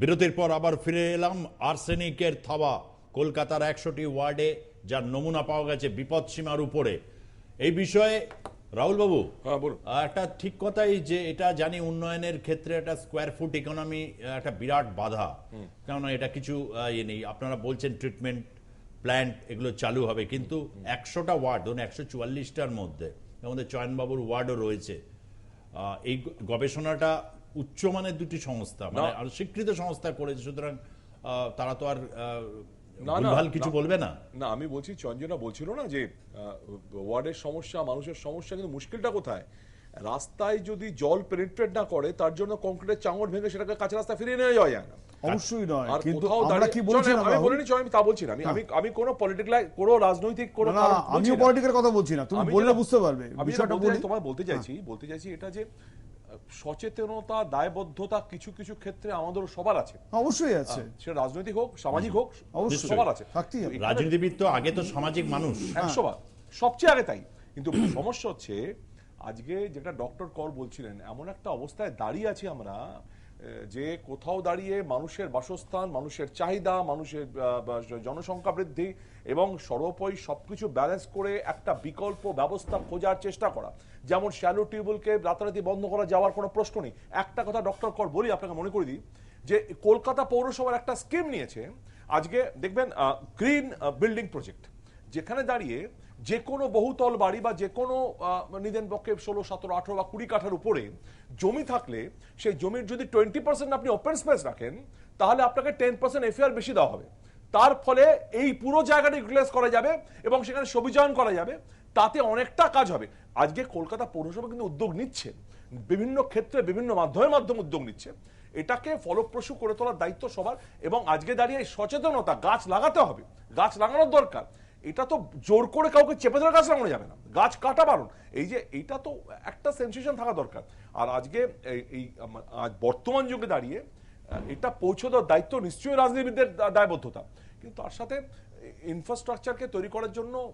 বিরতির পর আবার ফিরে এলাম আর্সেনিকের থাবা। কলকাতার একশোটি ওয়ার্ডে যার নমুনা পাওয়া গেছে বিপদসীমার উপরে। এই বিষয়ে রাহুল বাবু হ্যাঁ, একটা ঠিক কথাই যে এটা জানি উন্নয়নের ক্ষেত্রে একটা স্কোয়ার ফুট ইকোনমি একটা বিরাট বাধা। কেননা এটা কিছু ইয়ে নেই। আপনারা বলছেন ট্রিটমেন্ট প্ল্যান্ট এগুলো চালু হবে কিন্তু একশোটা ওয়ার্ড ধরুন একশো চুয়াল্লিশটার মধ্যে আমাদের চয়নবাবুর ওয়ার্ডও রয়েছে। এই গবেষণাটা উচ্চমানের দুটি সংস্থা মানে আর স্বীকৃত সংস্থা করেছে সুতরাং তারা তো আর ভুলভাল কিছু বলবে না। না আমি বলছি চঞ্জনা বলছিল না যে ওয়ার্ডের সমস্যা মানুষের সমস্যা কিন্তু মুশকিলটা কোথায়? রাস্তায় যদি জল পেনিট্রেট না করে তার জন্য কংক্রিটের চাঙড় ভেঙে সেটাকে কাঁচা রাস্তা ফিরিয়ে নেওয়া যায় না। অবশ্যই নয় আর কিন্তু আমরা কি বলছিলাম আমি? বলিনি আমি তা বলছি না। আমি আমি কোনো পলিটিক্যাল কোনো রাজনৈতিক কোনো না, বলছি আমিও পলিটিক্যাল কথা বলছি না। তুমি বললে বুঝতে পারবে। বিষয়টা বলি তোমায় বলতে চাইছি বলতে চাইছি এটা যে সচেতনতা দায়বদ্ধতা কিছু কিছু ক্ষেত্রে আমাদের সবার আছে। অবশ্যই আছে। সেটা রাজনৈতিক হোক সামাজিক হোক অবশ্যই। সবার আছে। রাজনীতিবিদ তো আগে তো সামাজিক মানুষ। একশোবার সবচেয়ে আগে তাই। কিন্তু সমস্যা হচ্ছে আজকে যেটা ডক্টর কর বলছিলেন এমন একটা অবস্থায় দাঁড়িয়ে আছি আমরা যে কোথাও দাঁড়িয়ে মানুষের বাসস্থান, মানুষের চাহিদা, মানুষের জনসংখ্যা বৃদ্ধি এবং সর্বোপরি সবকিছু ব্যালেন্স করে একটা বিকল্প ব্যবস্থা খোঁজার চেষ্টা করা। যেমন শ্যালো টিউবওয়েলকে রাতারাতি বন্ধ করা যাওয়ার কোনো প্রশ্ন নেই। একটা কথা ডক্টর কর বলি আপনাকে মনে করে দিই যে কলকাতা পৌরসভার একটা স্কিম নিয়েছে। আজকে দেখবেন গ্রিন বিল্ডিং প্রজেক্ট যেখানে দাঁড়িয়ে যে কোনো বহুতল বাড়ি বা যে কোনো নিদেন পক্ষে ষোলো, সতেরো, আঠেরো বা কুড়ি কাঠার উপরে জমি থাকলে সেই জমির যদি টোয়েন্টি পার্সেন্ট আপনি ওপেন স্পেস রাখেন, তাহলে আপনাকে টেন পার্সেন্ট এফআর বেশি দেওয়া হবে। তার ফলে এই পুরো জায়গাটা ইউটিলাইজ করা যাবে এবং সেখানে সবুজায়ন করা যাবে। তাতে অনেকটা কাজ হবে। আজকে কলকাতা পৌরসভা কিন্তু উদ্যোগ নিচ্ছে। বিভিন্ন ক্ষেত্রে বিভিন্ন মাধ্যমের মাধ্যমে উদ্যোগ নিচ্ছে। এটাকে ফলপ্রসূ করে তোলার দায়িত্ব সবার এবং আজকে দাঁড়িয়ে সচেতনতা, গাছ লাগাতে হবে। গাছ লাগানোর দরকার। এটা তো জোর করে কাউকে চেপে ধরে গাছ লাগানো যাবে না। গাছ কাটা বারণ। এই যে এইটা তো একটা সেন্সেশন থাকা দরকার। আর আজকে এই- আজ বর্তমান যুগে দাঁড়িয়ে এটা পৌঁছে দেওয়ার দায়িত্ব নিশ্চয়ই রাজনীতিবিদদের দায়বদ্ধতা। কিন্তু তার সাথে ইনফ্রাস্ট্রাকচারকে তৈরি করার জন্য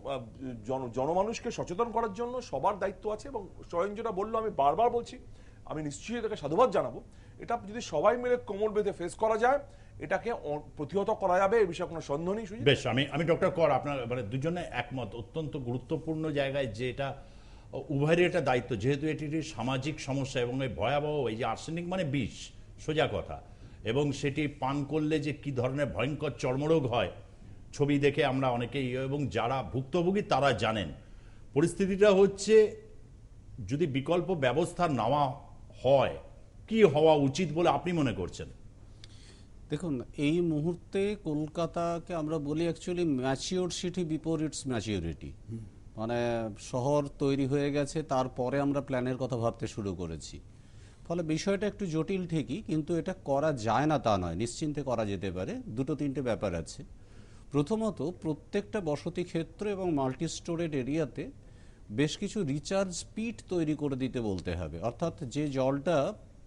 জন, জনমানুষকে সচেতন করার জন্য সবার দায়িত্ব আছে এবং স্বয়ং যেটা বলল, আমি বারবার বলছি, আমি নিশ্চয়ই এটাকে সাধুবাদ জানাব। এটা যদি সবাই মিলে কোমর বেঁধে ফেস করা যায় এটাকে প্রতিহত করা যাবে, এ বিষয়ে কোনো সন্দেহ নেই বেশ, আমি আমি ডক্টর কর, আপনার মানে দুজনে একমত। অত্যন্ত গুরুত্বপূর্ণ জায়গায় যে এটা উভয়েরই একটা দায়িত্ব, যেহেতু এটি একটি সামাজিক সমস্যা এবং এই ভয়াবহ, এই যে আর্সেনিক মানে বিষ, সোজা কথা। এবং সেটি পান করলে যে কি ধরনের ভয়ঙ্কর চর্মরোগ হয়, ছবি দেখে আমরা অনেকেই, এবং যারা ভুক্তভোগী তারা জানেন। পরিস্থিতিটা হচ্ছে, যদি বিকল্প ব্যবস্থা নেওয়া হয়, কি হওয়া উচিত বলে আপনি মনে করছেন? দেখুন, এই মুহূর্তে কলকাতাকে আমরা বলি actually mature city before its maturity মানে শহর তৈরি হয়ে গেছে, তারপরে আমরা প্ল্যানের কথা ভাবতে শুরু করেছি। ফলে বিষয়টা একটু জটিল ঠিকই, কিন্তু এটা করা যায় না তা নয়, নিশ্চিন্তে করা যেতে পারে। দুটো তিনটে ব্যাপার আছে। প্রথমত, প্রত্যেকটা বসতি ক্ষেত্র এবং মাল্টি স্টোরেড এরিয়াতে বেশ কিছু রিচার্জ স্পিড তৈরি করে দিতে বলতে হবে। অর্থাৎ যে জলটা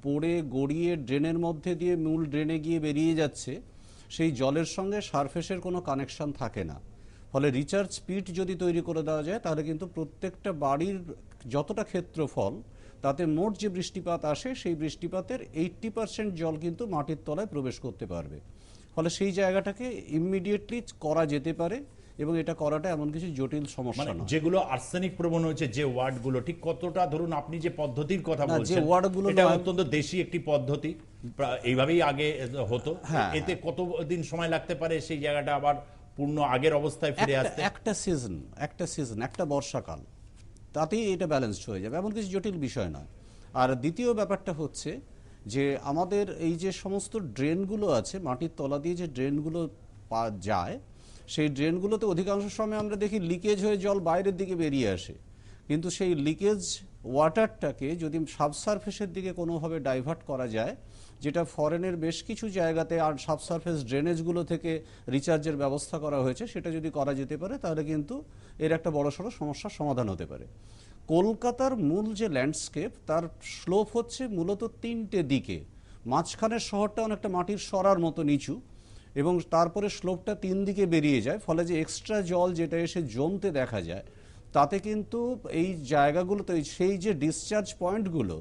পড়ে গড়িয়ে ড্রেনের মধ্যে দিয়ে মূল ড্রেনে গিয়ে বেরিয়ে যাচ্ছে, সেই জলের সঙ্গে সারফেসের কোনো কানেকশন থাকে না। ফলে রিচার্জ স্পিড যদি তৈরি করে দেওয়া যায়, তাহলে কিন্তু প্রত্যেকটা বাড়ির যতটা ক্ষেত্রফল, তাতে মোট যে বৃষ্টিপাত আসে, সেই বৃষ্টিপাতের এইট্টি পার্সেন্ট জল কিন্তু মাটির তলায় প্রবেশ করতে পারবে। ফলে সেই জায়গাটাকে ইমিডিয়েটলি করা যেতে পারে। এবং এটা করাটা এমন কিছু জটিল মানে সমস্যা নয়। যেগুলো আর্সেনিক প্রবণ হয়েছে যে ওয়ার্ডগুলো ঠিক কতটা ধরুন আপনি যে পদ্ধতির কথা না, যে বলছেন ওয়ার্ডগুলো এটা অত্যন্ত দেশি একটি পদ্ধতি এইভাবেই আগে হতো। হ্যাঁ, এতে কত দিন সময় লাগতে পারে সেই জায়গাটা আবার পূর্ণ আগের অবস্থায় ফিরে আসতে? একটা সিজন একটা সিজন একটা বর্ষাকাল তাতেই এটা ব্যালেন্সড হয়ে যাবে এমন কিছু জটিল বিষয় নয়। আর দ্বিতীয় ব্যাপারটা হচ্ছে যে আমাদের এই যে সমস্ত ড্রেনগুলো আছে মাটির তলা দিয়ে যে ড্রেনগুলো যায় সেই ড্রেনগুলোতে অধিকাংশ সময় আমরা দেখি লিকেজ হয়ে জল বাইরের দিকে বেরিয়ে আসে। কিন্তু সেই লিকেজ ওয়াটারটাকে যদি সাবসারফেসের দিকে কোনোভাবে ডাইভার্ট করা যায়, যেটা ফরেনের বেশ কিছু জায়গাতে আর সাবসারফেস ড্রেনেজগুলো থেকে রিচার্জের ব্যবস্থা করা হয়েছে, সেটা যদি করা যেতে পারে, তাহলে কিন্তু এর একটা বড়সড় সমস্যার সমাধান হতে পারে। কলকাতার মূল যে ল্যান্ডস্কেপ, তার স্লোপ হচ্ছে মূলত তিনটে দিকে। মাঝখানের শহরটা অনেকটা মাটির সরার মতো নিচু এবং তারপরে স্লোপটা তিন দিকে বেরিয়ে যায়, ফলে যে এক্সট্রা জল যেটা এসে জমতে দেখা যায়, তাতে কিন্তু এই জায়গাগুলোতে সেই যে ডিসচার্জ পয়েন্টগুলো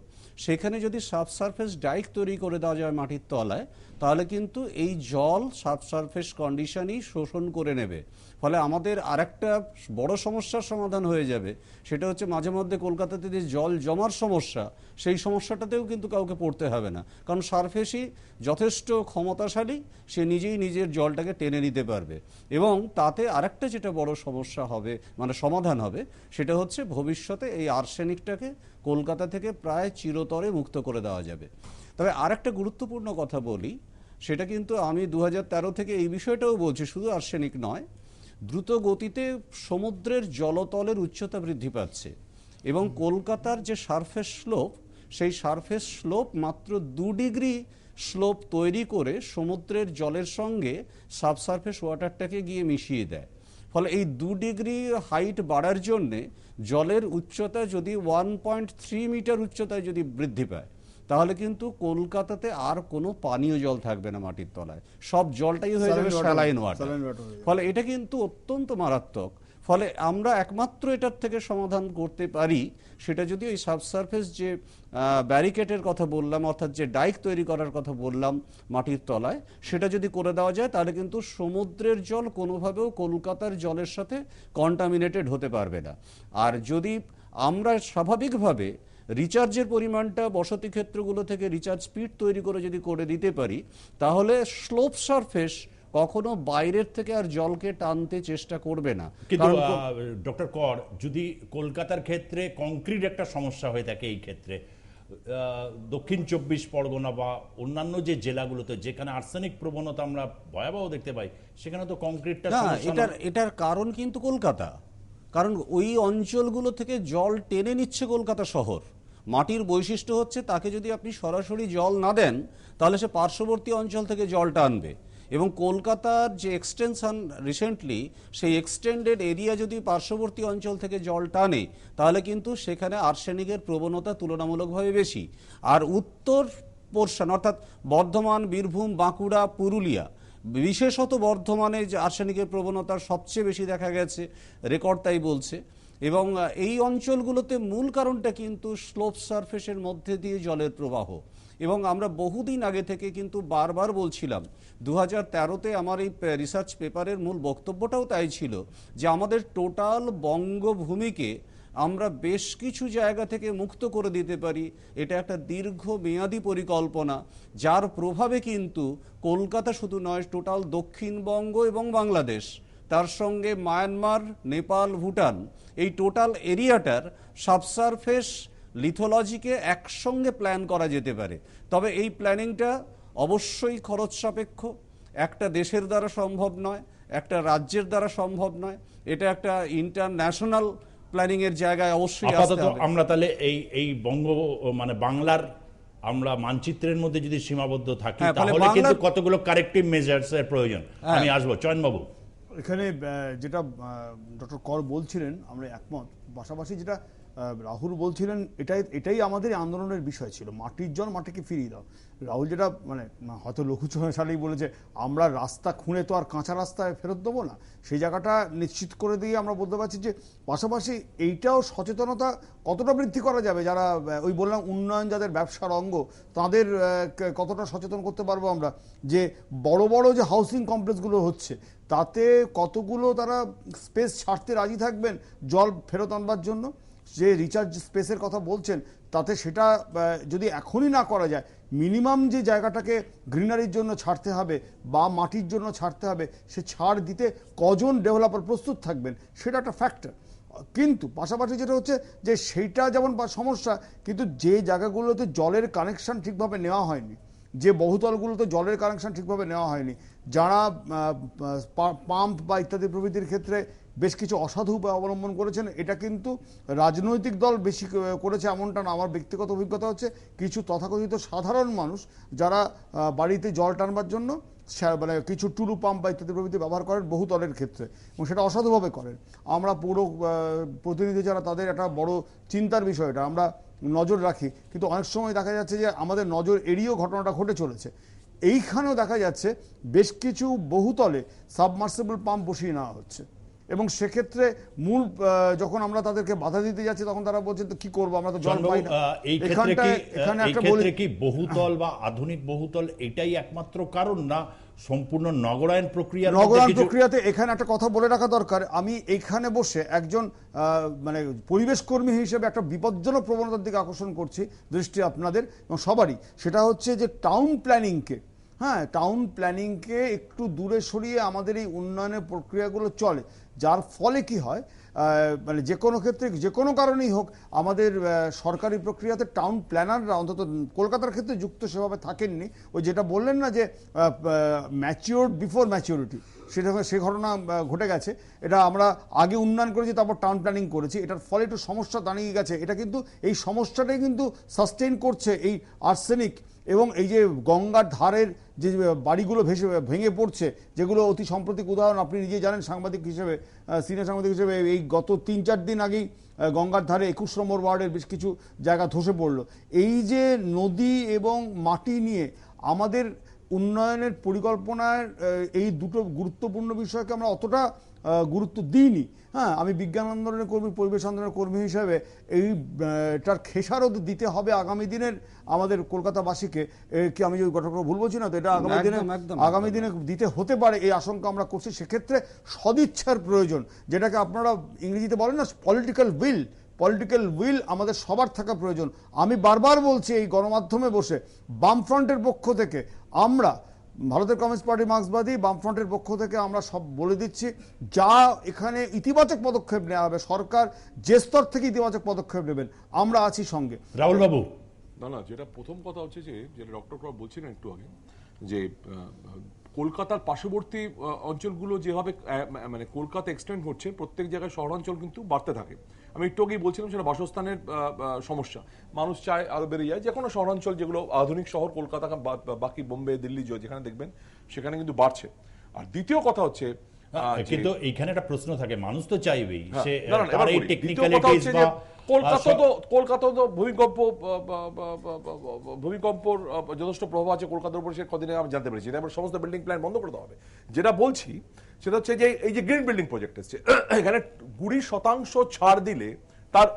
সেখানে যদি সাবসারফেস ডাইক তৈরি করে দেওয়া যায় মাটির তলায় তাহলে কিন্তু এই জল সাবসারফেস কন্ডিশনই শোষণ করে নেবে। ফলে আমাদের আরেকটা বড় সমস্যার সমাধান হয়ে যাবে। সেটা হচ্ছে মাঝে মধ্যে কলকাতাতে যে জল জমার সমস্যা, সেই সমস্যাটাতেও কিন্তু কাউকে পড়তে হবে না। কারণ সারফেসই যথেষ্ট ক্ষমতাশালী, সে নিজেই নিজের জলটাকে টেনে নিতে পারবে। এবং তাতে আরেকটা যেটা বড় সমস্যা হবে মানে সমাধান হবে, সেটা হচ্ছে ভবিষ্যতে এই আর্সেনিকটাকে কলকাতা থেকে প্রায় চিরতরে মুক্ত করে দেওয়া যাবে। তবে আরেকটা গুরুত্বপূর্ণ কথা বলি সেটা কিন্তু আমি দু হাজার তেরো থেকে এই বিষয়টাও বলছি শুধু আর্সেনিক নয় দ্রুত গতিতে সমুদ্রের জলতলের উচ্চতা বৃদ্ধি পাচ্ছে এবং কলকাতার যে সারফেস স্লোপ সেই সারফেস স্লোপ মাত্র দু ডিগ্রি স্লোপ তৈরি করে সমুদ্রের জলের সঙ্গে সাবসারফেস ওয়াটারটাকে গিয়ে মিশিয়ে দেয়। ফলে এই দু ডিগ্রি হাইট বাড়ার জন্যে জলের উচ্চতা যদি ওয়ান পয়েন্ট থ্রি মিটার উচ্চতায় যদি বৃদ্ধি পায় তাহলে কিন্তু কলকাতাতে আর কোনো পানীয় জল থাকবে না মাটির তলায়। সব জলটাই হয়ে যাবে স্যালাইন ওয়াটার। ফলে এটা কিন্তু অত্যন্ত মারাত্মক। ফলে আমরা একমাত্র এটার থেকে সমাধান করতে পারি সেটা যদি ওই সাবসার্ফেস যে ব্যারিকেটের কথা বললাম অর্থাৎ যে ডাইক তৈরি করার কথা বললাম মাটির তলায় সেটা যদি করে দেওয়া যায় তাহলে কিন্তু সমুদ্রের জল কোনোভাবেও কলকাতার জলের সাথে কন্টামিনেটেড হতে পারবে না। আর যদি আমরা স্বাভাবিকভাবে রিচার্জের পরিমাণটা বসতি ক্ষেত্রগুলো থেকে রিচার্জ স্পিড তৈরি করে যদি করে দিতে পারি তাহলে স্লোপ সারফেস কখনো বাইরের থেকে আর জলকে টানতে চেষ্টা করবে না। কিন্তু ডক্টর কর যদি কলকাতার ক্ষেত্রে কংক্রিট একটা সমস্যা হয়ে থাকে এই ক্ষেত্রে দক্ষিণ চব্বিশ পরগনা বা অন্যান্য যে জেলাগুলোতে যেখানে আর্সেনিক প্রবণতা আমরা ভয়াবহ দেখতে পাই সেখানে তো কংক্রিটটা না এটার এটার কারণ কিন্তু কলকাতা। কারণ ওই অঞ্চলগুলো থেকে জল টেনে নিচ্ছে কলকাতা শহর। মাটির বৈশিষ্ট্য হচ্ছে তাকে যদি আপনি সরাসরি জল না দেন, তাহলে সে পার্শ্ববর্তী অঞ্চল থেকে জল টানবে এবং কলকাতার যে এক্সটেনশন রিসেন্টলি সেই এক্সটেন্ডেড এরিয়া যদি পার্শ্ববর্তী অঞ্চল থেকে জল টানে, তাহলে কিন্তু সেখানে আর্সেনিকের প্রবণতা তুলনামূলকভাবে বেশি। আর উত্তর পোর্শন অর্থাৎ বর্ধমান, বীরভূম, বাঁকুড়া, পুরুলিয়া বিশেষত বর্ধমানে যে আর্সেনিকের প্রবণতা সবচেয়ে বেশি দেখা গেছে, রেকর্ড তাই বলছে। এবং এই অঞ্চলগুলোতে মূল কারণটা কিন্তু স্লোপ সারফেসের মধ্যে দিয়ে জলের প্রবাহ। এবং আমরা বহুদিন আগে থেকে কিন্তু বারবার বলছিলাম দু হাজার তেরোতে আমার এই রিসার্চ পেপারের মূল বক্তব্যটাও তাই ছিল যে আমাদের টোটাল বঙ্গভূমিকে আমরা বেশ কিছু জায়গা থেকে মুক্ত করে দিতে পারি। এটা একটা দীর্ঘ মেয়াদী পরিকল্পনা, যার প্রভাবে কিন্তু কলকাতা শুধু নয়, টোটাল দক্ষিণবঙ্গ এবং বাংলাদেশ, তার সঙ্গে মায়ানমার, নেপাল, ভুটান, এই টোটাল এরিয়াটার সাবসারফেস লিথোলজিকে একসঙ্গে প্ল্যান করা যেতে পারে। তবে এই প্ল্যানিংটা অবশ্যই খরচ সাপেক্ষ। একটা দেশের দ্বারা সম্ভব নয়, একটা রাজ্যের দ্বারা সম্ভব নয়। এটা একটা ইন্টারন্যাশনাল প্ল্যানিং এর জায়গায় অবশ্যই আপাতত আমরা তাহলে এই এই বঙ্গ মানে বাংলার আমরা মানচিত্রের মধ্যে যদি সীমাবদ্ধ থাকি হ্যাঁ, তাহলে কিন্তু কতগুলো কারেক্টিভ মেজার্স এর প্রয়োজন? হ্যাঁ। আমি আসব চয়ন বাবু এখানে যেটা ডক্টর কর বলছিলেন আমরা একমত। পাশাপাশি যেটা রাহুল বলছিলেন, এটাই এটাই আমাদের আন্দোলনের বিষয় ছিল। মাটির জল মাটিকে ফিরিয়ে দাও। রাহুল যেটা মানে হয়তো লঘুচশালেই বলেছে, আমরা রাস্তা খুঁড়ে তো আর কাঁচা রাস্তায় ফেরত দেবো না। সেই জায়গাটা নিশ্চিত করে দিয়ে আমরা বলতে পারছি যে, পাশাপাশি এইটাও সচেতনতা কতটা বৃদ্ধি করা যাবে? যারা ওই বললাম উন্নয়ন যাদের ব্যবসার অঙ্গ, তাদের কতটা সচেতন করতে পারব আমরা? যে, বড় বড় যে হাউসিং কমপ্লেক্সগুলো হচ্ছে, তাতে কতগুলো তারা স্পেস ছাড়তে রাজি থাকবেন জল ফেরত আনবার জন্য? যে রিচার্জ স্পেসের কথা বলছেন, তাতে সেটা যদি এখনই না করা যায় মিনিমাম যে জায়গাটাকে গ্রিনারির জন্য ছাড়তে হবে বা মাটির জন্য ছাড়তে হবে, সে ছাড় দিতে কজন ডেভেলপার প্রস্তুত থাকবেন, সেটা একটা ফ্যাক্টর কিন্তু পাশাপাশি যেটা হচ্ছে যে সেইটা যেমন সমস্যা, কিন্তু যে জায়গাগুলোতে জলের কানেকশন ঠিকভাবে নেওয়া হয়নি, যে বহুতলগুলোতে জলের কানেকশান ঠিকভাবে নেওয়া হয়নি, যারা পাম্প বা ইত্যাদি প্রভৃতির ক্ষেত্রে বেশ কিছু অসাধু উপায় অবলম্বন করেছেন। এটা কিন্তু রাজনৈতিক দল বেশি করেছে এমনটা না। আমার ব্যক্তিগত অভিজ্ঞতা হচ্ছে কিছু তথাকথিত সাধারণ মানুষ যারা বাড়িতে জল টানবার জন্য মানে কিছু টুলু পাম্প বা ইত্যাদি প্রভৃতি ব্যবহার করেন বহুতলের ক্ষেত্রে এবং সেটা অসাধুভাবে করেন। আমরা পুরো প্রতিনিধি যারা তাদের একটা বড় চিন্তার বিষয় এটা। আমরা নজর রাখি। কিন্তু অনেক সময় দেখা যাচ্ছে যে আমাদের নজর এড়িয়েও ঘটনাটা ঘটে চলেছে। এইখানেও দেখা যাচ্ছে বেশ কিছু বহুতলে সাবমার্সিবল পাম্প বসিয়ে নেওয়া হচ্ছে। এবং সেক্ষেত্রে মূল যখন আমরা তাদেরকে বাধা দিতে যাচ্ছি তখন তারা বলছে তো কি করব? আমরা তো জল পাই না। এই ক্ষেত্রে কি এখানে একটা বলি কি বহুতল বা আধুনিক বহুতল এটাই একমাত্র কারণ না সম্পূর্ণ নগরায়ণ প্রক্রিয়া মধ্যে নগরায়ণ প্রক্রিয়াতে এখানে একটা কথা বলে রাখা দরকার। আমি এখানে বসে একজন আহ, মানে পরিবেশ কর্মী হিসেবে একটা বিপজ্জনক প্রবণতার দিকে আকর্ষণ করছি দৃষ্টি আপনাদের এবং সবারই। সেটা হচ্ছে যে টাউন প্ল্যানিংকে হ্যাঁ টাউন প্ল্যানিংকে একটু দূরে সরিয়ে আমাদের এই উন্নয়নের প্রক্রিয়াগুলো চলে। যার ফলে কি হয় মানে যে কোনো ক্ষেত্রে, যে কোনো কারণেই হোক, আমাদের সরকারি প্রক্রিয়াতে টাউন প্ল্যানাররা অন্তত কলকাতার ক্ষেত্রে যুক্ত সেভাবে থাকেননি। ওই যেটা বললেন না যে ম্যাচিওর বিফোর ম্যাচিওরিটি সেটা সে ঘটনা ঘটে গেছে। এটা আমরা আগে উন্নয়ন করেছি, তারপর টাউন প্ল্যানিং করেছি। এটার ফলে একটু সমস্যা দাঁড়িয়ে গেছে। এটা কিন্তু, এই সমস্যাটাই কিন্তু সাস্টেইন করছে এই আর্সেনিক এবং এই যে গঙ্গার ধারের যে বাড়িগুলো ভেসে, ভেঙে পড়ছে, যেগুলো অতি সাম্প্রতিক উদাহরণ, আপনি নিজে জানেন সাংবাদিক হিসেবে সিনিয়র সাংবাদিক হিসেবে এই গত তিন চার দিন আগেই গঙ্গার ধারে একুশ নম্বর ওয়ার্ডের বেশ কিছু জায়গা ধসে পড়ল। এই যে নদী এবং মাটি নিয়ে আমাদের উন্নয়নের পরিকল্পনার এই দুটো গুরুত্বপূর্ণ বিষয়কে আমরা অতটা গুরুত্ব দিইনি। হ্যাঁ আমি বিজ্ঞান আন্দোলনের কর্মী পরিবেশ আন্দোলনের কর্মী হিসেবে এই আহ, এটার খেসারত দিতে হবে আগামী দিনের আমাদের কলকাতাবাসীকে। কি আমি যে ঘটনা ভুল বলছি না তো? এটা আগামী দিনে আগামী দিনে দিতে হতে পারে এই আশঙ্কা আমরা করছি। সেক্ষেত্রে সদিচ্ছার প্রয়োজন যেটাকে আপনারা ইংরেজিতে বলেন না পলিটিক্যাল উইল পলিটিক্যাল উইল আমাদের সবার থাকা প্রয়োজন। আমি বারবার বলছি এই গণমাধ্যমে বসে বামফ্রন্টের পক্ষ থেকে আমরা ভারতের কমিউনিস্ট পার্টি মার্ক্সবাদী বামফ্রন্টের পক্ষ থেকে আমরা সব বলে দিচ্ছি যা এখানে ইতিবাচক পদক্ষেপ নেওয়া হবে। সরকার যে স্তর থেকে ইতিবাচক পদক্ষেপ নেবেন আমরা আছি সঙ্গে। রাহুল বাবু না না যেটা প্রথম কথা হচ্ছে যে যেটা ডক্টর করা বলছিলেন একটু আগে যে কলকাতার পার্শ্ববর্তী অঞ্চলগুলো যেভাবে মানে কলকাতা এক্সটেন্ড হচ্ছে প্রত্যেক জায়গায় শহরাঞ্চল কিন্তু বাড়তে থাকে। আমি একটু আগেই বলছিলাম সেটা বাসস্থানের সমস্যা। মানুষ চায় আরও বেড়ে যায়। যে কোনো শহরাঞ্চল যেগুলো আধুনিক শহর কলকাতা বাকি বোম্বে দিল্লি যেখানে দেখবেন সেখানে কিন্তু বাড়ছে। আর দ্বিতীয় কথা হচ্ছে কিন্তু এইখানে একটা প্রশ্ন থাকে মানুষ তো চাইবেই হ্যাঁ, সে টেকনিক্যালিটিস বা কলকাতা তো কলকাতা তো ভূমিকম্প ভূমিকম্পর যথেষ্ট প্রভাব আছে কলকাতার উপর সে কদিনে আমি জানতে পেরেছি। এবার সমস্ত বিল্ডিং প্ল্যান বন্ধ করে দেওয়া হবে। যেটা বলছি সেটা হচ্ছে যে এই যে গ্রিন বিল্ডিং প্রজেক্ট এসছে, এখানে কুড়ি শতাংশ ছাড় দিলে তার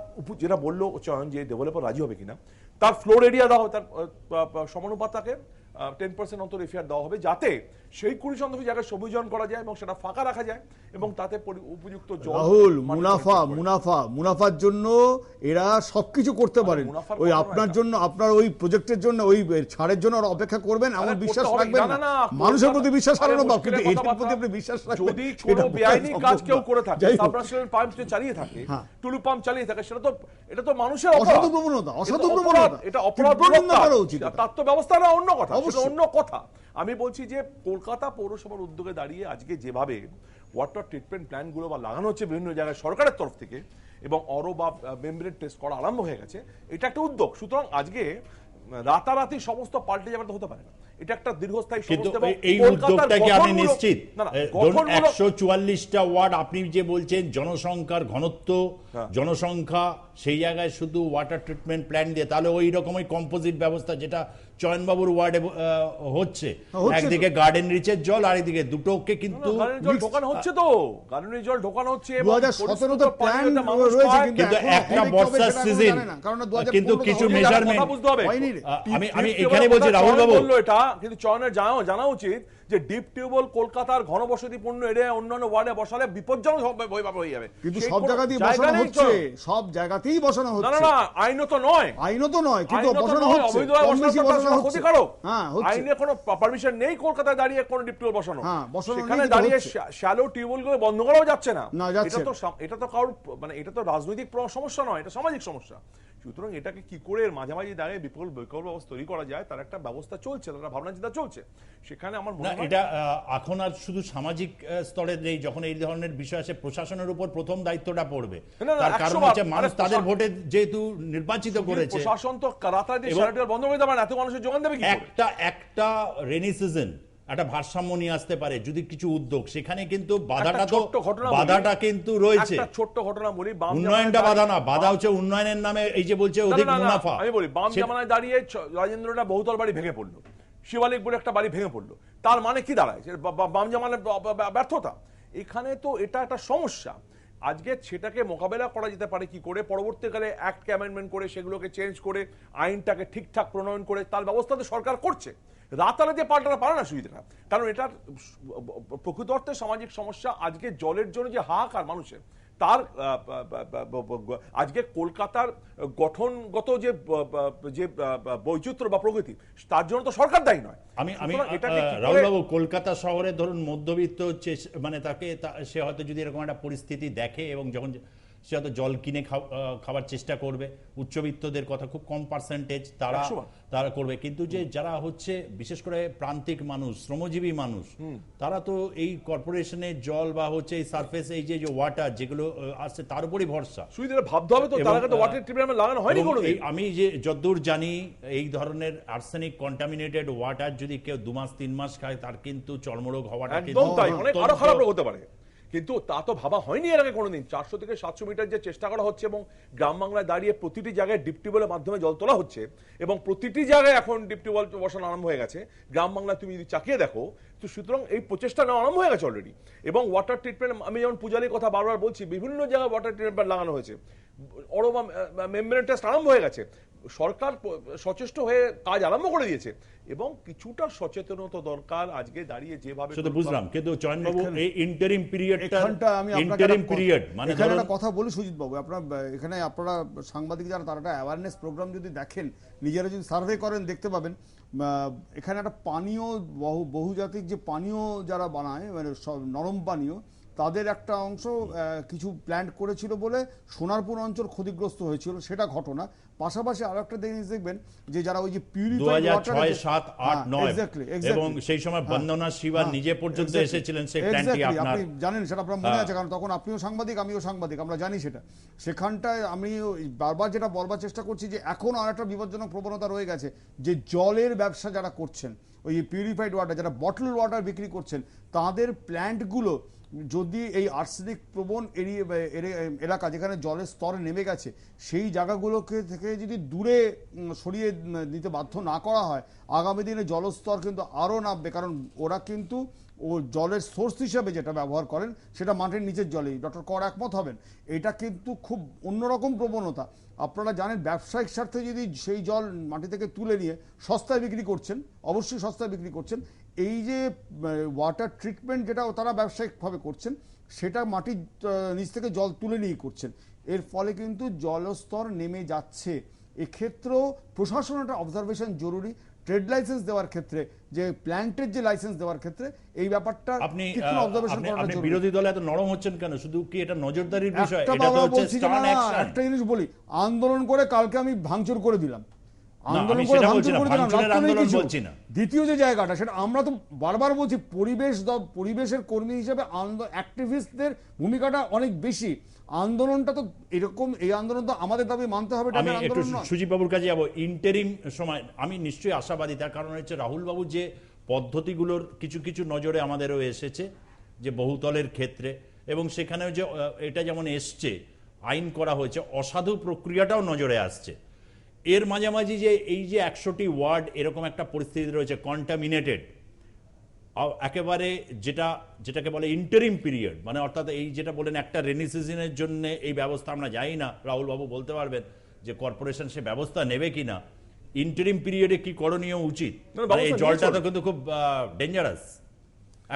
যেটা বলল চয়ন যে ডেভেলপার রাজি হবে কিনা, তার ফ্লোর এরিয়া দেওয়া হবে, তার সমানুপাত তাকে টেন পার্সেন্ট অন্তর এফিয়ার দেওয়া হবে যাতে সেই কুড়ি শতাংশ জায়গায় সবুজন করা যায় এবং সেটা ফাঁকা রাখা যায় এবং তাতে উপযুক্ত জল রাহুল মুনাফা মুনাফা মুনাফার জন্য এরা সবকিছু করতে পারে ওই আপনার জন্য আপনার ওই প্রজেক্টের জন্য ওই ছাড়ের জন্য ওরা অপেক্ষা করবেন এমন বিশ্বাস রাখবেন না, মানুষের প্রতি বিশ্বাস আরে হারানো বাপ কিন্তু এটার প্রতি আপনি বিশ্বাস রাখবেন যদি কোনো বেআইনি কাজ কেউ করে থাকে। সাবমার্সিবল পাম্প চালিয়ে থাকে হ্যাঁ। টুলু পাম্প চালিয়ে থাকে সেটা তো এটা তো মানুষের অসাধু। প্রবণতা, অসাধু প্রবণতা। এটা অপরাধ করা উচিত এটা। তার তো ব্যবস্থা না অন্য কথা অন্য কথা আমি বলছি যে কলকাতা পৌরসভার উদ্যোগে দাঁড়িয়ে আজকে যেভাবে ওয়াটার ট্রিটমেন্ট প্ল্যানগুলো বা লাগানো হচ্ছে বিভিন্ন জায়গায় সরকারের তরফ থেকে এবং অরো বা মেমব্রেন টেস্ট করা আরম্ভ হয়ে গেছে এটা একটা উদ্যোগ। সুতরাং আজকে রাতারাতি সমস্ত পাল্টে যাবে হতে পারে না। এটা একটা দীর্ঘস্থায়ী সমস্যা এই- উদ্যোগটা কি আপনি নিশ্চিত? একশো চুয়াল্লিশটা ওয়ার্ড আপনি যে বলছেন জনসংখ্যার ঘনত্ব হ্যাঁ। জনসংখ্যা সেই জায়গায় শুধু ওয়াটার ট্রিটমেন্ট প্ল্যান দিয়ে তাহলে ওই রকমই কম্পোজিট ব্যবস্থা যেটা চয়নবাবুর ওয়ার্ডে আহ, হচ্ছে। হচ্ছে একদিকে গার্ডেন রিচের জল আর একদিকে দুটোকে কিন্তু জল ঢোকানো হচ্ছে তো। গার্ডেনের জল ঢোকানো হচ্ছে এবং 2017 তে পরিশ্রুত প্ল্যান পানীয়তে মানুষ রয়েছে পায়। কিন্তু একটা বর্ষার সিজন কিন্তু কিছু মেজারমেন্ট বুঝতে হবে। আমি আমি এখানে বলছি রাহুল বাবু। বলল এটা কিন্তু চয়নের জানা জানা উচিত যে ডিপ টিউবওয়েল কলকাতার ঘনবসতিপূর্ণ এরিয়া অন্যান্য ওয়ার্ডে বসালে বিপজ্জনক হবে- হয়ে হয়ে যাবে। কিন্তু সব জায়গাতেই বসানো হচ্ছে সব জায়গাতেই বসানো না না হচ্ছে। না আইনত নয়। আইনত নয় কিন্তু বসানো হচ্ছে। ক্ষতিকারক। হ্যাঁ আইনে কোনো পারমিশন নেই কলকাতায় দাঁড়িয়ে কোনো ডিপ বসানো হ্যাঁ, বসানো সেখানে দাঁড়িয়ে শ্যালো টিউবওয়েলগুলো বন্ধ করাও যাচ্ছে না। না, এটা তো এটা তো কারোর মানে এটা তো রাজনৈতিক সমস্যা নয় এটা সামাজিক সমস্যা। সুতরাং এটাকে কি করে এর মাঝামাঝি দাঁড়িয়ে বিপুল বিকল্প ব্যবস্থা তৈরি করা যায় তার একটা ব্যবস্থা চলছে তার ভাবনা চিন্তা চলছে। সেখানে আমার মনে এটা এখন আর শুধু সামাজিক স্তরে নেই যখন এই ধরনের বিষয় আসে প্রশাসনের উপর প্রথম দায়িত্বটা পড়বে। তার কারণ হচ্ছে মানুষ তাদের ভোটে যেহেতু নির্বাচিত করেছে। প্রশাসন তো এবং- শ্যালো বন্ধ করে দেবে না এত মানুষের যোগান দেবে কি একটা একটা রেনি সিজন একটা ভারসাম্য নিয়ে আসতে পারে যদি কিছু উদ্যোগ। সেখানে কিন্তু বাধাটা তো। বাধাটা কিন্তু রয়েছে। ছোট্ট ঘটনা বলি উন্নয়নটা বাধা না বাধা হচ্ছে উন্নয়নের নামে এই যে বলছে অধিক মুনাফা। আমি বলি বাম জামানায় দাঁড়িয়ে রাজেন্দ্রটা বহুতল বাড়ি ভেঙে পড়ল। শিবালিক বলে একটা বাড়ি ভেঙে পড়ল। তার মানে কি দাঁড়ায়? বাম জামানের ব্যর্থতা। এখানে তো এটা একটা সমস্যা। আজকে সেটাকে মোকাবেলা করা যেতে পারে কি করে? পরবর্তীকালে অ্যাক্টকে অ্যামেন্ডমেন্ট করে, সেগুলোকে চেঞ্জ করে, আইনটাকে ঠিকঠাক প্রণয়ন করে, তার ব্যবস্থা তো সরকার করছে। রাতারে যে পাল্টাতে পারে না সুবিধাটা কারণ এটার প্রকৃত অর্থে সামাজিক সমস্যা আজকে জলের জন্য যে হাহাকার মানুষের তার আজকে কলকাতার গঠনগত যে যে বৈচিত্র্য বা প্রগতি তার জন্য তো সরকার দায়ী নয়। আমি আমি সুতরাং এটাকে কি করে- রাহুল বাবু কলকাতা শহরে ধরুন মধ্যবিত্ত হচ্ছে মানে তাকে সে হয়তো যদি এরকম একটা পরিস্থিতি দেখে এবং যখন সে হয়তো জল কিনে খাও- খাওয়ার চেষ্টা করবে। উচ্চবিত্তদের কথা খুব কম পার্সেন্টেজ তারা তারা করবে। কিন্তু যে যারা হচ্ছে বিশেষ করে প্রান্তিক মানুষ শ্রমজীবী মানুষ তারা তো এই কর্পোরেশনের জল বা হচ্ছে এই সারফেস এই যে ওয়াটার যেগুলো আসছে তার উপরই ভরসা। ভাবতে হবে তো ওয়াটার ট্রিটমেন্ট লাগানো হয়নি আমি যে যদ্দূর জানি এই ধরনের আর্সেনিক কন্টামিনেটেড ওয়াটার যদি কেউ দু মাস তিন মাস খায় তার কিন্তু চর্মরোগ হওয়াটা কিন্তু আরও খারাপ হতে পারে। কিন্তু তা তো ভাবা হয়নি এর আগে কোনোদিন। চারশো থেকে সাতশো মিটার যে চেষ্টা করা হচ্ছে এবং গ্রাম বাংলায় দাঁড়িয়ে প্রতিটি জায়গায় ডিপ মাধ্যমে জল তোলা হচ্ছে এবং প্রতিটি জায়গায় এখন ডিপ বসানো আরম্ভ হয়ে গেছে। গ্রাম বাংলায় তুমি যদি চাকিয়ে দেখো, তো সুতরাং এই প্রচেষ্টা নেওয়া আরম্ভ হয়ে গেছে অলরেডি এবং ওয়াটার ট্রিটমেন্ট আমি যেমন পূজালির কথা বারবার বলছি, বিভিন্ন জায়গায় ওয়াটার ট্রিটমেন্ট লাগানো হয়েছে। অরবা মেমব্রেন টেস্ট আরম্ভ হয়ে গেছে। সরকার সচেষ্ট হয়ে কাজ আরম্ভ করে দিয়েছে। এবং কিছুটা সচেতনতা দরকার আজকে দাঁড়িয়ে যেভাবে সেটা বুঝলাম কিন্তু চয়নবাবু এই ইন্টারিম পিরিয়ডটা এখানটা আমি আপনাকে ইন্টারিম পিরিয়ড মানে এখানে ধরুন একটা কথা বলি সুজিত বাবু আপনার এখানে আপনারা সাংবাদিক যারা তারা একটা অ্যাওয়ারনেস প্রোগ্রাম যদি দেখেন নিজেরা যদি সার্ভে করেন দেখতে পাবেন আহ, এখানে একটা পানীয় বহু বহুজাতিক যে পানীয় যারা বানায় মানে নরম পানীয় তাদের একটা অংশ কিছু প্ল্যান্ট করেছিল বলে সোনারপুর অঞ্চল ক্ষতিগ্রস্ত হয়েছিল সেটা ঘটনা পাশাপাশি আর একটা জিনিস দেখবেন যে যারা ওই যে নয় এবং সেই সময় হ্যাঁ। বন্দনা শিবার নিজে পর্যন্ত এসেছিলেন সেই প্ল্যানটি আপনার আপনি জানেন সেটা আপনার মনে হ্যাঁ। আছে কারণ তখন আপনিও সাংবাদিক আমিও সাংবাদিক আমরা জানি সেটা সেখানটায় আমি বারবার যেটা বলবার চেষ্টা করছি যে এখন আর একটা বিপজ্জনক প্রবণতা রয়ে গেছে যে জলের ব্যবসা যারা করছেন ওই পিউরিফাইড ওয়াটার যারা বটল ওয়াটার বিক্রি করছেন তাদের প্ল্যান্টগুলো যদি এই আর্সেনিক প্রবণ এলাকা যেখানে জলের স্তর নেমে গেছে, সেই জায়গাগুলোকে থেকে যদি দূরে সরিয়ে দিতে বাধ্য না করা হয়, আগামী দিনে জলস্তর কিন্তু আরও নামবে। কারণ ওরা কিন্তু ও জলের সোর্স হিসাবে যেটা ব্যবহার করেন, সেটা মাটির নিচের জলেই। ডক্টর কর একমত হবেন। এটা কিন্তু খুব অন্যরকম প্রবণতা। আপনারা জানেন, ব্যবসায়িক স্বার্থে যদি সেই জল মাটি থেকে তুলে নিয়ে সস্তায় বিক্রি করছেন, অবশ্যই সস্তায় বিক্রি করছেন এই যে ওয়াটার ট্রিটমেন্ট যেটা তারা ব্যবসায়িকভাবে করছেন সেটা মাটির নিচ থেকে জল তুলে নিয়ে করছেন। এর ফলে কিন্তু জলস্তর নেমে যাচ্ছে। এক্ষেত্রেও প্রশাসন একটা অবজারভেশন জরুরি। ট্রেড লাইসেন্স দেওয়ার ক্ষেত্রে যে প্ল্যান্টের যে লাইসেন্স দেওয়ার ক্ষেত্রে এই ব্যাপারটা আপনি অবজারভেশন আপনি- বিরোধী দলে এত নরম হচ্ছেন কেন? শুধু কি এটা নজরদারির বিষয়? একটা এটা তো হচ্ছে জিনিস বলি আন্দোলন করে কালকে আমি ভাঙচুর করে দিলাম। আন্দোলন করে আন্দোলন বলছি না। দ্বিতীয় যে জায়গাটা সেটা আমরা তো বারবার বলছি পরিবেশ দ- পরিবেশের কর্মী হিসেবে অ্যাক্টিভিস্টদের ভূমিকাটা অনেক বেশি। আন্দোলনটা তো এরকম এই আন্দোলন তো আমাদের দাবি মানতে হবে আমি একটু সুজিত বাবুর কাছে যাব। ইন্টারিম সময় আমি নিশ্চয়ই আশাবাদী তার কারণ হচ্ছে রাহুল বাবু যে পদ্ধতিগুলোর কিছু কিছু নজরে আমাদেরও এসেছে যে বহুতলের ক্ষেত্রে এবং সেখানেও যে এটা যেমন এসছে আইন করা হয়েছে অসাধু প্রক্রিয়াটাও নজরে আসছে। এর মাঝামাঝি যে এই যে একশোটি ওয়ার্ড এরকম একটা পরিস্থিতি রয়েছে কন্টামিনেটেড একেবারে যেটা যেটাকে বলে ইন্টারিম পিরিয়ড মানে অর্থাৎ এই যেটা বলেন একটা রেনি সিজনের জন্য এই ব্যবস্থা আমরা জানি না। রাহুল বাবু বলতে পারবেন যে কর্পোরেশন সে ব্যবস্থা নেবে কিনা ইন্টারিম পিরিয়ডে কি করণীয় উচিত? মানে এই জলটা তো কিন্তু খুব ডেঞ্জারাস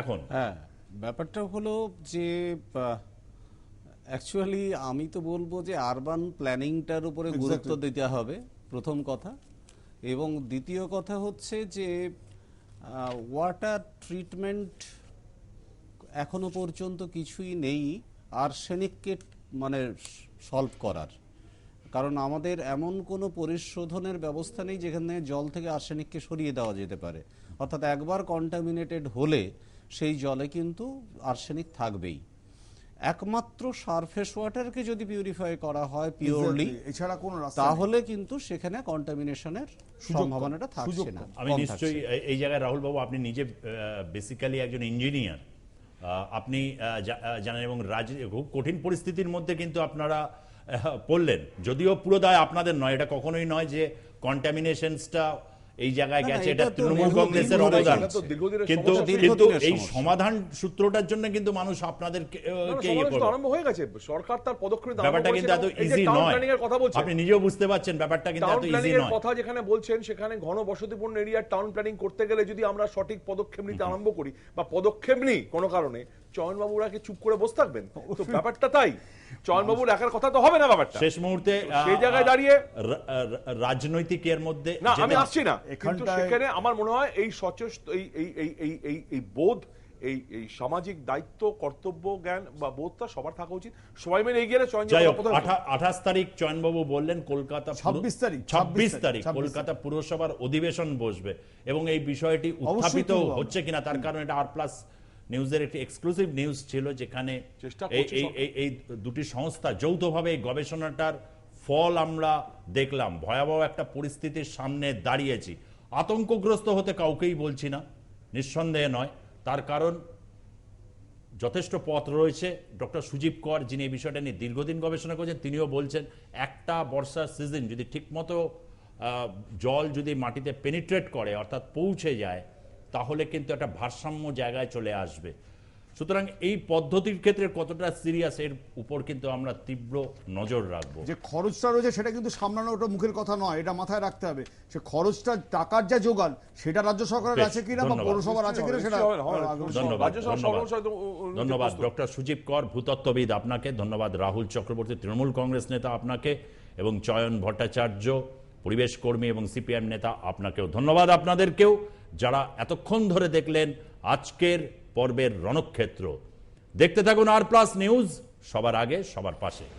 এখন হ্যাঁ ব্যাপারটা হলো যে অ্যাকচুয়ালি আমি তো বলব যে আরবান প্ল্যানিংটার উপরে গুরুত্ব দিতে হবে। প্রথম কথা। এবং দ্বিতীয় কথা হচ্ছে যে ওয়াটার ট্রিটমেন্ট এখনও পর্যন্ত কিছুই নেই আর্সেনিককে মানে সলভ করার। কারণ আমাদের এমন কোনো পরিশোধনের ব্যবস্থা নেই যেখানে জল থেকে আর্সেনিককে সরিয়ে দেওয়া যেতে পারে। অর্থাৎ একবার কন্টামিনেটেড হলে সেই জলে কিন্তু আর্সেনিক থাকবেই। একমাত্র সারফেস ওয়াটারকে যদি পিউরিফাই করা হয় পিওরলি এছাড়া কোনো রাস্তা তাহলে কিন্তু সেখানে কন্টামিনেশনের সম্ভাবনাটা থাকছে না। আমি নিশ্চয়ই এই- জায়গায় রাহুল বাবু আপনি নিজে বেসিক্যালি একজন ইঞ্জিনিয়ার আপনি আহ, জা- আহ, জানেন এবং রাজ খুব কঠিন পরিস্থিতির মধ্যে কিন্তু আপনারা পড়লেন। যদিও পুরো দায় আপনাদের নয় এটা কখনোই নয় যে কন্টামিনেশনসটা এই জায়গায় গেছে এটা তৃণমূল কংগ্রেসের অবদান। কিন্তু কিন্তু এই সমাধান সূত্রটার জন্য কিন্তু মানুষ আপনাদের সমালোচনা আরম্ভ হয়ে গেছে। সরকার তার পদক্ষেপ ব্যাপারটা কিন্তু এত ইজি নয়। planning এর কথা বলছেন। আপনি নিজেও বুঝতে পারছেন ব্যাপারটা কিন্তু এত ইজি নয়। কথা যেখানে বলছেন সেখানে ঘন বসতিপূর্ণ এরিয়ার টাউন প্ল্যানিং করতে গেলে যদি আমরা সঠিক পদক্ষেপ নিতে আরম্ভ করি বা পদক্ষেপ নিই কোনো কারণে চয়নবাবুরা কি চুপ করে বসে থাকবেন? তো ব্যাপারটা তাই। চয়নবাবুর একার কথা তো হবে না ব্যাপারটা। শেষ মুহূর্তে সেই জায়গায় দাঁড়িয়ে রাজনৈতিক এর মধ্যে না আমি আসছি না। কিন্তু সেখানে আমার মনে হয় এই সচেষ্ট এই এই এই এই এই বোধ এই এই সামাজিক দায়িত্ব কর্তব্য জ্ঞান বা বোধটা সবার থাকা উচিত। সবাই মিলে এগিয়ে চয়ন আঠাশ তারিখ চয়নবাবু বললেন কলকাতা ছাব্বিশ তারিখ, 26 26 তারিখ কলকাতা পুরসভার অধিবেশন বসবে এবং এই বিষয়টি উত্থাপিত হচ্ছে কিনা তার কারণ এটা আর প্লাস নিউজের একটি এক্সক্লুসিভ নিউজ ছিল যেখানে এই দুটি সংস্থা যৌথভাবে এই গবেষণাটার ফল আমরা দেখলাম। ভয়াবহ একটা পরিস্থিতির সামনে দাঁড়িয়েছি। আতঙ্কগ্রস্ত হতে কাউকেই বলছি না নিঃসন্দেহে নয়। তার কারণ যথেষ্ট পথ রয়েছে। ডক্টর সুজীব কর যিনি এই বিষয়টা নিয়ে দীর্ঘদিন গবেষণা করেছেন তিনিও বলছেন একটা বর্ষার সিজন যদি ঠিকমতো জল যদি মাটিতে পেনিট্রেট করে অর্থাৎ পৌঁছে যায় তাহলে কিন্তু একটা ভারসাম্য জায়গায় চলে আসবে। সুতরাং এই পদ্ধতির ক্ষেত্রে কতটা সিরিয়াস এর উপর কিন্তু আমরা তীব্র নজর রাখব। যে খরচটা রয়েছে সেটা কিন্তু সামলানো ওটা মুখের কথা নয় এটা মাথায় রাখতে হবে। সে খরচটা টাকার যা যোগান সেটা রাজ্য সরকারের আছে কিনা বা পৌরসভার আছে কিনা সেটা ধন্যবাদ ধন্যবাদ। ডক্টর সুজীব কর ভূতত্ত্ববিদ আপনাকে ধন্যবাদ রাহুল চক্রবর্তী তৃণমূল কংগ্রেস নেতা আপনাকে এবং চয়ন ভট্টাচার্য পরিবেশ কর্মী এবং সিপিএম নেতা আপনাকেও। ধন্যবাদ আপনাদেরকেও। যারা এতক্ষণ ধরে দেখলেন আজকের পর্বের রণক্ষেত্র। দেখতে থাকুন আর প্লাস নিউজ, সবার আগে, সবার পাশে।